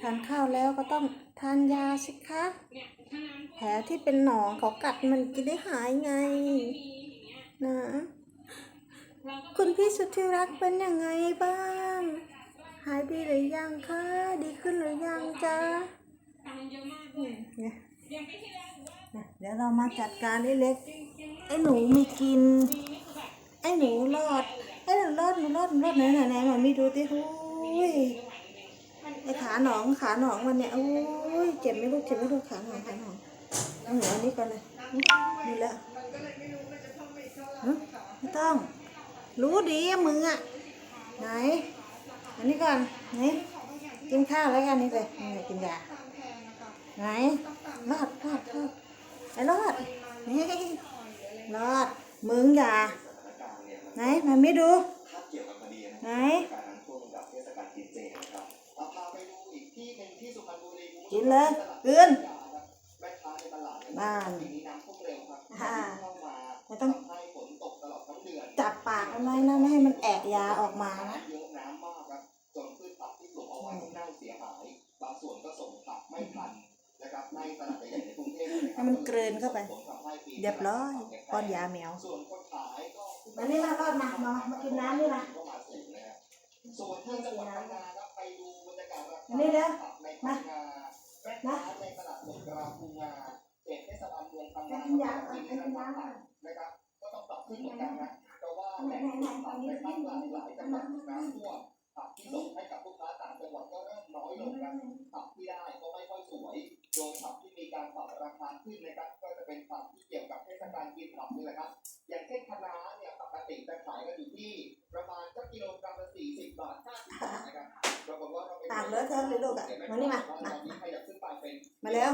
ทานข้าวแล้วก็ต้องทานยาสิคะ แผลที่เป็นหนองเขากัดมันจะได้หายไง นะ คุณพี่สุที่รักเป็นยังไงบ้าง หายดีหรือยังคะ ดีขึ้นหรือยังจ๊ะเดี๋ยวเรามาจัดการไอ้เล็กไอ้หนูมีกิน ไอ้หนูรอด ไอ้หนูรอดหนูรอดหนูรอดไหนไหนไหนมามีดูติหุ้ย ไอ้ขาหนองขาหนองมันเนี่ยโอ้ยเจ็บไหมลูกเจ็บไหมลูกขาหนองขาหนองเอาหัวอันนี้ก่อนเลยนี่แหละไม่ต้อง รู้ดีมึงอะไหนอันนี้ก่อนไหนกินข้าวแล้วกันนี่เลยนี่กินยาไหนรอดรอดรอดไอ้รอดนี่รอดมึงอย่าไหนมาไม่ดูไหน กินเลยกินแม่ค้าในตลาดเนี่ยบ้านปีนี้น้ำท่วมเร็วครับอ่าเข้ามาไม่ต้องทำให้ฝนตกตลอดทั้งเดือนจับปากมันไว้นะไม่ให้มันแอะยาออกมานะเยอะน้ำมากครับจนพืชผักที่ปลูกเอาไว้เน่าเสียหายบางส่วนก็ส่งผักไม่ทันนะครับในตลาดใหญ่ๆในกรุงเทพนะคให้รับมันกลืนเข้าไปผลทำให้ปีเรียบร้อยป้อนยาแมวส่วนคนขายก็มานี่มารอดมามามากินน้ำนี่มาก็มาสูงนะครับส่วนที่จังหวัดพังงาครับไปดูบรรยากาศราอันนี้เด้อคาในพังงาแม่ค้าในตลาดสดกลางพังาเขตเทศบาลเมืองพังงากินยาก่อนที่กินได้รับน้ำก่อนะครับก็ต้องปรับขึ้นเหมือนกันนะเพราะว่าแหล่งผลิตผักในภาคกลางหลายจังหวัดน้ำท่วมผักที่ส่งให้กับลูกค้าต่างจังหวัดก็เริ่มน้อยลงครับผักที่ได้ก็ไม่ค่อยสวยโดยผักที่มีการปรับราคาขึ้นนะครับก็จะเป็นผักที่เกี่ยวกับเทศกาลกินผักนี่แหละครับอย่างเช่นคะน้าเนี่ยปกติจะขายกันอยู่ที่ประมาณสักกิโลกรัมละ40บบาท50บาทนะครับ ปากเราไปปากเลอะเทอะเลยลูกอะมานี่มา มา มาแล้วกิโลกรัมาแล้ว